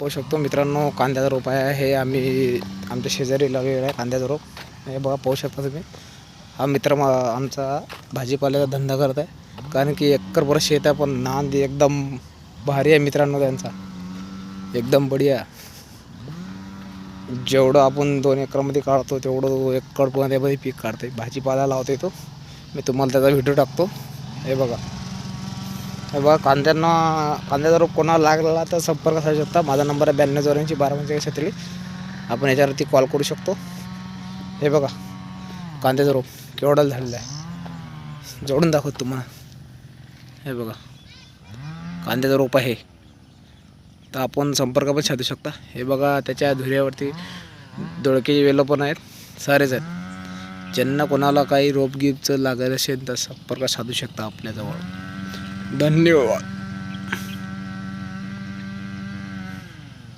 पाहू शकतो. मित्रांनो कांद्याचा रोप आहे. हे आम्ही आमच्या शेजारी लावलेला आहे कांद्याचा रोप. हे बघा पाहू शकता तुम्ही. हा मित्र मा आमचा भाजीपाल्याचा धंदा करत आहे. कारण की एकरभर शेत आहे पण नांद एकदम भारी आहे मित्रांनो त्यांचा. एकदम बढिया. जेवढं आपण दोन एकरमध्ये काढतो तेवढं एकरमध्ये पीक काढते भाजीपाला लावते तो. मी तुम्हाला त्याचा व्हिडिओ टाकतो. हे बघा. हे बघा कांद्यांना कांद्याचा रोप कोणाला लागला तर संपर्क साधू शकता. माझा नंबर आहे ब्याण्णव चौऱ्याऐंशी बारा पंचेचाळीस छत्तीस. आपण याच्यावरती कॉल करू शकतो. हे बघा कांद्याचं रोप केवढं झालेलं आहे. जोडून दाखवत तुम्हाला. हे बघा कांद्याचं रोप आहे. तर आपण संपर्क पण साधू शकता. हे बघा त्याच्या धुऱ्यावरती दोळकेचे वेलं पण आहेत. सारेच आहेत. ज्यांना कोणाला काही रोप गिफ्टचं लागत असेल तर संपर्क साधू शकता आपल्याजवळ. धन्यवाद.